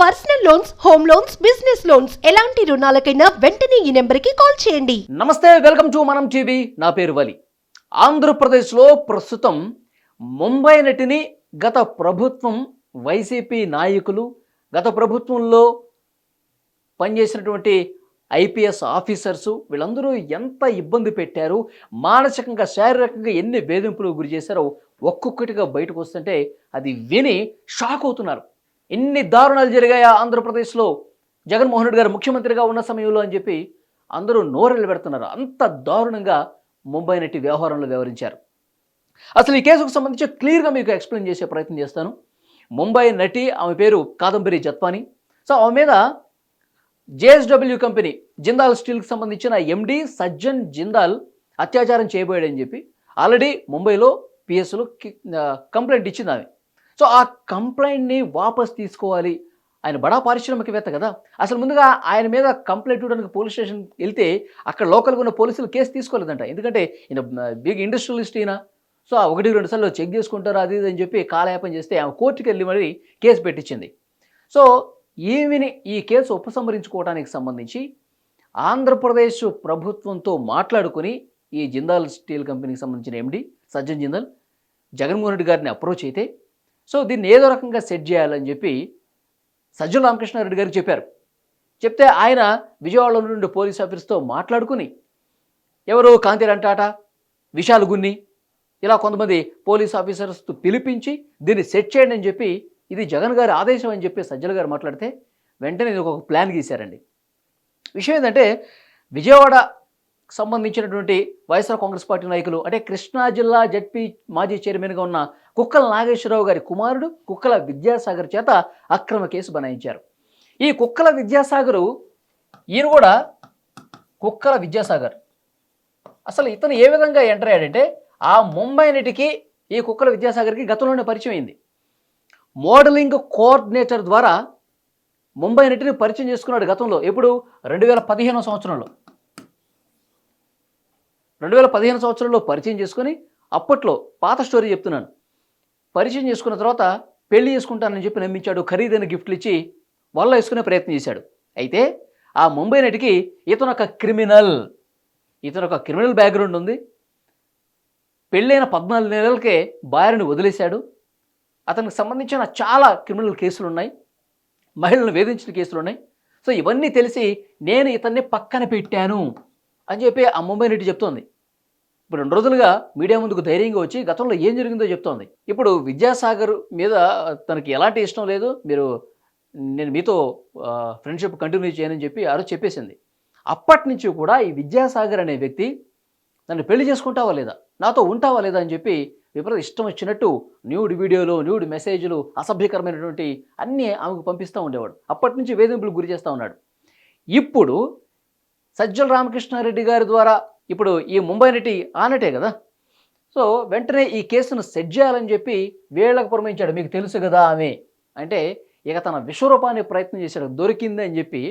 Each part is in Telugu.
Personal loans home loans business loans. ఎలాంటి రుణాలకైనా వెంటనే ఈ నెంబర్కి కాల్ చేయండి. నమస్తే వెల్కమ్ టు మనం టీవీ. నా పేరు వలి. ఆంధ్రప్రదేశ్లో ప్రస్తుతం ముంబై నటిని గత ప్రభుత్వం వైసీపీ నాయకులు గత ప్రభుత్వంలో పనిచేసినటువంటి ఐపీఎస్ ఆఫీసర్సు వీళ్ళందరూ ఎంత ఇబ్బంది పెట్టారు మానసికంగా శారీరకంగా ఎన్ని వేధింపులు గురి చేశారో ఒక్కొక్కటిగా బయటకు వస్తుంటే అది విని షాక్ అవుతున్నారు. ఎన్ని దారుణాలు జరిగాయా ఆంధ్రప్రదేశ్లో? జగన్మోహన్ రెడ్డి గారు ముఖ్యమంత్రిగా ఉన్న సమయంలో అని చెప్పి అందరూ నోరెళ్ళు పెడుతున్నారు అంత దారుణంగా ముంబై నటి వ్యవహారంలో వ్యవహరించారు. అసలు ఈ కేసుకు సంబంధించి క్లియర్గా మీకు ఎక్స్ప్లెయిన్ చేసే ప్రయత్నం చేస్తాను. ముంబై నటి ఆమె పేరు కాదంబరి జత్వాని. సో ఆమె మీద జేఎస్డబ్ల్యూ కంపెనీ జిందాల్ స్టీల్కి సంబంధించిన ఎండి సజ్జన్ జిందాల్ అత్యాచారం చేయబోయాడని చెప్పి ఆల్రెడీ ముంబైలో పిఎస్లో కంప్లైంట్ ఇచ్చింది ఆమె. సో ఆ కంప్లైంట్ని వాపస్ తీసుకోవాలి. ఆయన బడా పారిశ్రామికవేత్త కదా. అసలు ముందుగా ఆయన మీద కంప్లైంట్ ఇవ్వడానికి పోలీస్ స్టేషన్ వెళ్తే అక్కడ లోకల్గా ఉన్న పోలీసులు కేసు తీసుకోలేదంట. ఎందుకంటే ఈయన బిగ్ ఇండస్ట్రియలిస్ట్ ఈయన. సో ఆ ఒకటి రెండు సార్లు చెక్ చేసుకుంటారు అది ఇది అని చెప్పి కాలయాపం చేస్తే ఆమె కోర్టుకి వెళ్ళి మరి కేసు పెట్టించింది. సో ఈమెని ఈ కేసు ఉపసంహరించుకోవడానికి సంబంధించి ఆంధ్రప్రదేశ్ ప్రభుత్వంతో మాట్లాడుకుని ఈ జిందాల్ స్టీల్ కంపెనీకి సంబంధించిన ఎండి సజ్జన్ జిందాల్ జగన్మోహన్ రెడ్డి గారిని అప్రోచ్ అయితే సో దీన్ని ఏదో రకంగా సెట్ చేయాలని చెప్పి సజ్జల రామకృష్ణారెడ్డి గారికి చెప్పారు. చెప్తే ఆయన విజయవాడలో నుండి పోలీస్ ఆఫీసర్తో మాట్లాడుకుని ఎవరు కాంతిరంటాట విశాల్ గున్ని ఇలా కొంతమంది పోలీస్ ఆఫీసర్స్ పిలిపించి దీన్ని సెట్ చేయండి అని చెప్పి ఇది జగన్ గారి ఆదేశం అని చెప్పి సజ్జల గారు మాట్లాడితే వెంటనే ఇది ఒక ప్లాన్ గీశారండి. విషయం ఏంటంటే విజయవాడ సంబంధించినటువంటి వైఎస్ఆర్ కాంగ్రెస్ పార్టీ నాయకులు అంటే కృష్ణా జిల్లా జడ్పీ మాజీ చైర్మన్గా ఉన్న కుక్కల నాగేశ్వరరావు గారి కుమారుడు కుక్కల విద్యాసాగర్ చేత అక్రమ కేసు బనాయించారు. ఈ కుక్కల విద్యాసాగరు ఈయన కూడా కుక్కల విద్యాసాగర్. అసలు ఇతను ఏ విధంగా ఎంటర్ అయ్యాడంటే ఆ ముంబై నటికి ఈ కుక్కల విద్యాసాగర్కి గతంలోనే పరిచయం అయింది. మోడలింగ్ కోఆర్డినేటర్ ద్వారా ముంబై నటిని పరిచయం చేసుకున్నాడు గతంలో. ఎప్పుడు? రెండు వేల పదిహేనో సంవత్సరంలో. రెండు వేల పదిహేను సంవత్సరంలో పరిచయం చేసుకొని అప్పట్లో పాత స్టోరీ చెప్తున్నాను. పరిచయం చేసుకున్న తర్వాత పెళ్ళి చేసుకుంటానని చెప్పి నమ్మించాడు. ఖరీదైన గిఫ్ట్లు ఇచ్చి వల్ల వేసుకునే ప్రయత్నం చేశాడు. అయితే ఆ ముంబై నటికి ఇతను ఒక క్రిమినల్. ఇతను ఒక క్రిమినల్ బ్యాక్గ్రౌండ్ ఉంది. పెళ్ళైన పద్నాలుగు నెలలకే భార్యను వదిలేశాడు. అతనికి సంబంధించిన చాలా క్రిమినల్ కేసులు ఉన్నాయి. మహిళలను వేధించిన కేసులు ఉన్నాయి. సో ఇవన్నీ తెలిసి నేను ఇతన్ని పక్కన పెట్టాను అని చెప్పి ఆ ముంబై నటి చెప్తోంది. ఇప్పుడు రెండు రోజులుగా మీడియా ముందుకు ధైర్యంగా వచ్చి గతంలో ఏం జరిగిందో చెప్తోంది. ఇప్పుడు విద్యాసాగర్ మీద తనకి ఎలాంటి ఇష్టం లేదు. మీరు నేను మీతో ఫ్రెండ్షిప్ కంటిన్యూ చేయనని చెప్పి ఆ రోజు చెప్పేసింది. అప్పటి నుంచి కూడా ఈ విద్యాసాగర్ అనే వ్యక్తి నన్ను పెళ్ళి చేసుకుంటావా లేదా? నాతో ఉంటావా లేదా అని చెప్పి విపరీత ఇష్టం వచ్చినట్టు న్యూడ్ వీడియోలు న్యూడ్ మెసేజ్లు అసభ్యకరమైనటువంటి అన్నీ ఆమెకు పంపిస్తూ ఉండేవాడు. అప్పటి నుంచి వేధింపులకు గురి చేస్తూ ఉన్నాడు. ఇప్పుడు సజ్జల రామకృష్ణారెడ్డి గారి ద్వారా ఇప్పుడు ఈ ముంబై నటి ఆనటే కదా? సో వెంటనే ఈ కేసును సెట్ చేయాలని చెప్పి వీళ్ళకు పురమించాడు మీకు తెలుసు కదా ఆమె అంటే ఇక తన విశ్వరూపాన్ని ప్రయత్నం చేశాడు దొరికింది అని చెప్పి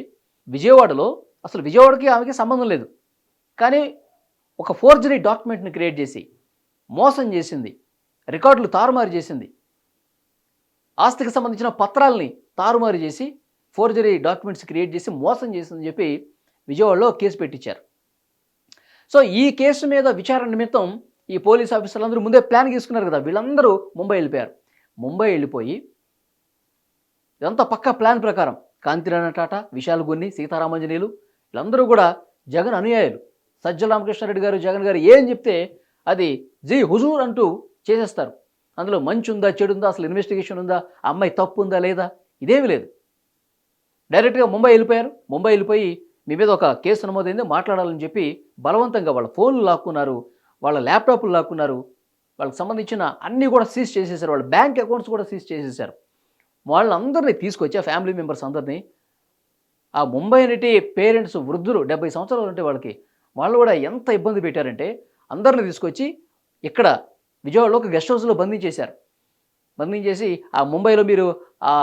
విజయవాడలో అసలు విజయవాడకి ఆమెకి సంబంధం లేదు. కానీ ఒక ఫోర్జరీ డాక్యుమెంట్ని క్రియేట్ చేసి మోసం చేసింది రికార్డులు తారుమారు చేసింది. ఆస్తికి సంబంధించిన పత్రాలని తారుమారు చేసి ఫోర్జరీ డాక్యుమెంట్స్ క్రియేట్ చేసి మోసం చేసిందని చెప్పి విజయవాడలో కేసు పెట్టించారు. సో ఈ కేసు మీద విచారణ నిమిత్తం ఈ పోలీస్ ఆఫీసర్లందరూ ముందే ప్లాన్ తీసుకున్నారు కదా. వీళ్ళందరూ ముంబై వెళ్ళిపోయారు. ముంబై వెళ్ళిపోయి ఇదంతా పక్క ప్లాన్ ప్రకారం కాంతిరాణ టాటా విశాల్ గున్ని సీతారామంజనీయులు వీళ్ళందరూ కూడా జగన్ అనుయాయులు. సజ్జల రామకృష్ణారెడ్డి గారు జగన్ గారు ఏం చెప్తే అది జీ హుజూర్ అంటూ చేసేస్తారు. అందులో మంచి ఉందా చెడు ఉందా అసలు ఇన్వెస్టిగేషన్ ఉందా అమ్మాయి తప్పు ఉందా లేదా ఇదేమీ లేదు. డైరెక్ట్గా ముంబై వెళ్ళిపోయారు. ముంబై వెళ్ళిపోయి మీ మీద ఒక కేసు నమోదైంది మాట్లాడాలని చెప్పి బలవంతంగా వాళ్ళ ఫోన్లు లాక్కున్నారు వాళ్ళ ల్యాప్టాప్లు లాక్కున్నారు. వాళ్ళకి సంబంధించిన అన్నీ కూడా సీజ్ చేసేసారు వాళ్ళ బ్యాంక్ అకౌంట్స్ కూడా సీజ్ చేసేసారు. వాళ్ళందరినీ తీసుకొచ్చి ఆ ఫ్యామిలీ మెంబర్స్ అందరినీ ఆ ముంబై నటి పేరెంట్స్ వృద్ధులు డెబ్బై సంవత్సరాలు ఉంటే వాళ్ళకి వాళ్ళు కూడా ఎంత ఇబ్బంది పెట్టారంటే అందరిని తీసుకొచ్చి ఇక్కడ విజయవాడలో ఒక గెస్ట్ హౌస్లో బంధించేశారు. బంధించేసి ఆ ముంబైలో మీరు ఆ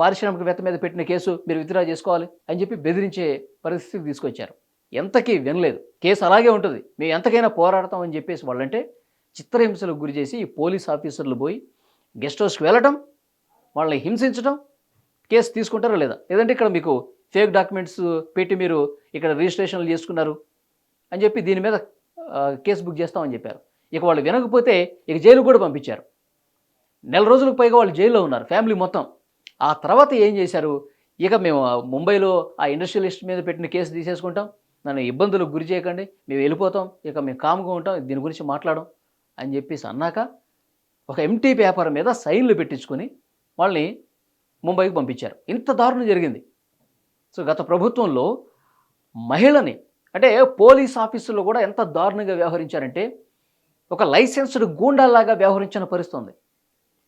పారిశ్రామికవేత్త మీద పెట్టిన కేసు మీరు విత్డ్రా చేసుకోవాలి అని చెప్పి బెదిరించే పరిస్థితికి తీసుకొచ్చారు. ఎంతకీ వినలేదు. కేసు అలాగే ఉంటుంది. మేము ఎంతకైనా పోరాడతాం అని చెప్పేసి వాళ్ళంటే చిత్రహింసలకు గురి చేసి పోలీస్ ఆఫీసర్లు పోయి గెస్ట్ హౌస్కి వెళ్ళటం వాళ్ళని హింసించడం కేసు తీసుకుంటారా లేదా? లేదంటే ఇక్కడ మీకు ఫేక్ డాక్యుమెంట్స్ పెట్టి మీరు ఇక్కడ రిజిస్ట్రేషన్లు చేసుకున్నారు అని చెప్పి దీని మీద కేసు బుక్ చేస్తామని చెప్పారు. ఇక వాళ్ళు వినకపోతే ఇక జైలుకు కూడా పంపించారు. నెల రోజులకు పైగా వాళ్ళు జైల్లో ఉన్నారు ఫ్యామిలీ మొత్తం. ఆ తర్వాత ఏం చేశారు? ఇక మేము ముంబైలో ఆ ఇండస్ట్రియలిస్ట్ మీద పెట్టిన కేసు తీసేసుకుంటాం. నన్ను ఇబ్బందులకు గురి చేయకండి. మేము వెళ్ళిపోతాం. ఇక మేము కామ్గా ఉంటాం. దీని గురించి మాట్లాడడం అని చెప్పేసి అన్నాక ఒక ఎంటీ పేపర్ మీద సైన్లు పెట్టించుకొని వాళ్ళని ముంబైకి పంపించారు. ఇంత దారుణం జరిగింది. సో గత ప్రభుత్వంలో మహిళని అంటే పోలీస్ ఆఫీసులో కూడా ఎంత దారుణంగా వ్యవహరించారంటే ఒక లైసెన్స్డ్ గూండాలాగా వ్యవహరించిన పరిస్థితుంది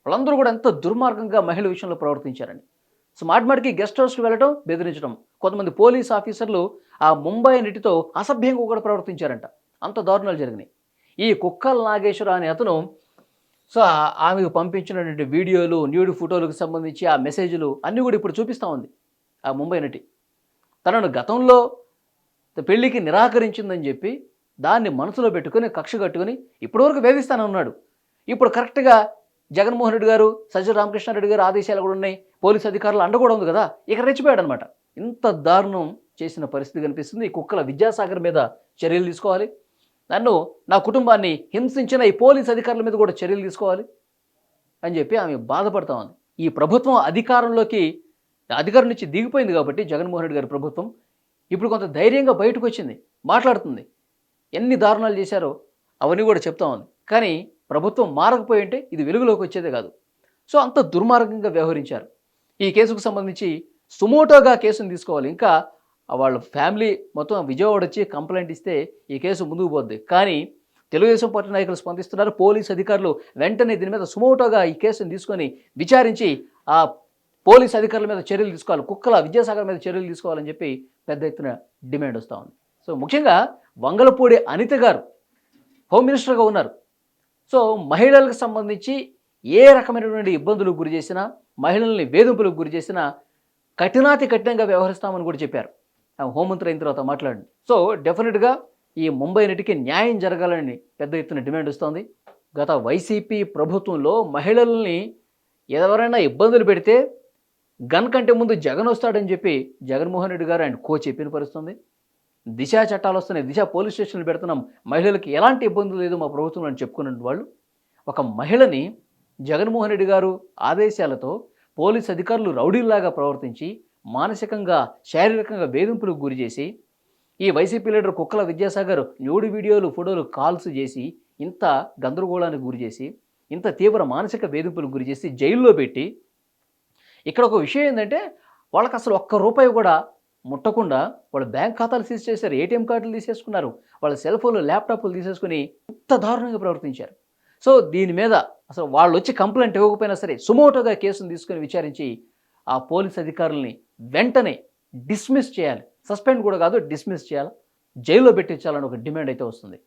వాళ్ళందరూ కూడా ఎంత దుర్మార్గంగా మహిళ విషయంలో ప్రవర్తించారని సో మాటిమాటికి గెస్ట్ హౌస్కి వెళ్ళడం బెదిరించడం కొంతమంది పోలీస్ ఆఫీసర్లు ఆ ముంబై నీటితో అసభ్యంగా కూడా ప్రవర్తించారంట. అంత దారుణాలు జరిగినాయి. ఈ కుక్కల నాగేశ్వర అనే అతను సో ఆమెకు పంపించినటువంటి వీడియోలు న్యూడ్ ఫోటోలకు సంబంధించి ఆ మెసేజ్లు అన్నీ కూడా ఇప్పుడు చూపిస్తూ ఉంది ఆ ముంబై నటి. తనను గతంలో పెళ్ళికి నిరాకరించిందని చెప్పి దాన్ని మనసులో పెట్టుకొని కక్ష కట్టుకొని ఇప్పటివరకు వేధిస్తానన్నాడు. ఇప్పుడు కరెక్ట్గా జగన్మోహన్ రెడ్డి గారు సజ్జల రామకృష్ణారెడ్డి గారు ఆదేశాలు కూడా ఉన్నాయి. పోలీస్ అధికారులు అండ కూడా ఉంది కదా. ఇక్కడ రెచ్చిపోయాడు అనమాట ఇంత దారుణం చేసిన పరిస్థితి కనిపిస్తుంది. ఈ కుక్కల విద్యాసాగర్ మీద చర్యలు తీసుకోవాలి. నన్ను నా కుటుంబాన్ని హింసించిన ఈ పోలీస్ అధికారుల మీద కూడా చర్యలు తీసుకోవాలి అని చెప్పి ఆమె బాధపడతా ఉంది. ఈ ప్రభుత్వం అధికారంలోకి అధికారం నుంచి దిగిపోయింది కాబట్టి జగన్మోహన్ రెడ్డి గారి ప్రభుత్వం ఇప్పుడు కొంత ధైర్యంగా బయటకు వచ్చింది మాట్లాడుతుంది. ఎన్ని దారుణాలు చేశారో అవన్నీ కూడా చెప్తా ఉంది. కానీ ప్రభుత్వం మారకపోయి ఉంటే ఇది వెలుగులోకి వచ్చేదే కాదు. సో అంత దుర్మార్గంగా వ్యవహరించారు. ఈ కేసుకు సంబంధించి సుమోటోగా కేసును తీసుకోవాలి. ఇంకా వాళ్ళ ఫ్యామిలీ మొత్తం విజయవాడ వచ్చి కంప్లైంట్ ఇస్తే ఈ కేసు ముందుకు పోద్ది. కానీ తెలుగుదేశం పార్టీ నాయకులు స్పందిస్తున్నారు. పోలీస్ అధికారులు వెంటనే దీని మీద సుమోటోగా ఈ కేసును తీసుకొని విచారించి ఆ పోలీస్ అధికారుల మీద చర్యలు తీసుకోవాలి. కుక్కల విద్యాసాగర్ మీద చర్యలు తీసుకోవాలని చెప్పి పెద్ద ఎత్తున డిమాండ్ వస్తూ ఉంది. సో ముఖ్యంగా వంగలపూడి అనిత గారు హోమ్ మినిస్టర్గా ఉన్నారు. సో మహిళలకు సంబంధించి ఏ రకమైనటువంటి ఇబ్బందులకు గురి చేసినా మహిళల్ని వేధింపులకు గురి చేసినా కఠినాతి కఠినంగా వ్యవహరిస్తామని కూడా చెప్పారు. హోంమంత్రి అయిన తర్వాత మాట్లాడండి. సో డెఫినెట్గా ఈ ముంబై నటికి న్యాయం జరగాలని పెద్ద ఎత్తున డిమాండ్ వస్తుంది. గత వైసీపీ ప్రభుత్వంలో మహిళల్ని ఎవరైనా ఇబ్బందులు పెడితే గన్ కంటే ముందు జగన్ వస్తాడని చెప్పి జగన్మోహన్ రెడ్డి గారు ఆయన కో చెప్పిన పరిస్థితుంది దిశ చట్టాలు వస్తున్నాయి దిశ పోలీస్ స్టేషన్లు పెడుతున్నాం మహిళలకు ఎలాంటి ఇబ్బందులు లేదు మా ప్రభుత్వం అని చెప్పుకున్న వాళ్ళు ఒక మహిళని జగన్మోహన్ రెడ్డి గారు ఆదేశాలతో పోలీస్ అధికారులు రౌడీల్లాగా ప్రవర్తించి మానసికంగా శారీరకంగా వేధింపులకు గురి చేసి ఈ వైసీపీ లీడర్ కుక్కల విద్యాసాగర్ న్యూడి వీడియోలు ఫోటోలు కాల్స్ చేసి ఇంత గందరగోళానికి గురి చేసి ఇంత తీవ్ర మానసిక వేధింపులకు గురి చేసి జైల్లో పెట్టి ఇక్కడ ఒక విషయం ఏంటంటే వాళ్ళకి అసలు ఒక్క రూపాయి కూడా ముట్టకుండా వాళ్ళ బ్యాంక్ ఖాతాలు సీజ్ చేశారు ఏటీఎం కార్డులు తీసేసుకున్నారు వాళ్ళ సెల్ ఫోన్లు ల్యాప్టాప్లు తీసేసుకుని ఇంత దారుణంగా ప్రవర్తించారు. సో దీని మీద అసలు వాళ్ళు వచ్చి కంప్లైంట్ ఇవ్వకపోయినా సరే సుమోటోగా కేసును తీసుకుని విచారించి ఆ పోలీస్ అధికారుల్ని వెంటనే డిస్మిస్ చేయాలి. సస్పెండ్ కూడా కాదు డిస్మిస్ చేయాలి. జైల్లో పెట్టించాలని ఒక డిమాండ్ అయితే వస్తుంది.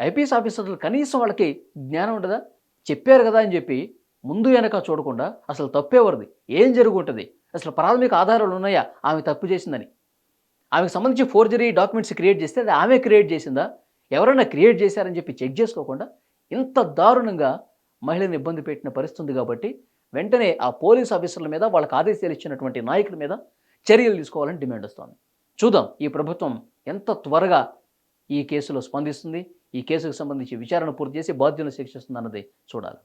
ఐపీఎస్ ఆఫీసర్లు కనీసం వాళ్ళకి జ్ఞానం ఉండదా? చెప్పారు కదా అని చెప్పి ముందు వెనక చూడకుండా అసలు తప్పేవరిది ఏం జరుగుంటుంది? అసలు ప్రాథమిక ఆధారాలు ఉన్నాయా? ఆమె తప్పు చేసిందని. ఆమెకు సంబంధించి ఫోర్జరీ డాక్యుమెంట్స్ క్రియేట్ చేస్తే అది ఆమె క్రియేట్ చేసిందా? ఎవరైనా క్రియేట్ చేశారని చెప్పి చెక్ చేసుకోకుండా ఇంత దారుణంగా మహిళను ఇబ్బంది పెట్టిన పరిస్థితి ఉంది కాబట్టి వెంటనే ఆ పోలీస్ ఆఫీసర్ల మీద వాళ్ళకి ఆదేశాలు ఇచ్చినటువంటి నాయకుల మీద చర్యలు తీసుకోవాలని డిమాండ్ వస్తోంది. చూద్దాం ఈ ప్రభుత్వం ఎంత త్వరగా ఈ కేసులో స్పందిస్తుంది ఈ కేసుకు సంబంధించి విచారణ పూర్తి చేసి బాధ్యులను శిక్షిస్తుంది అన్నది చూడాలి.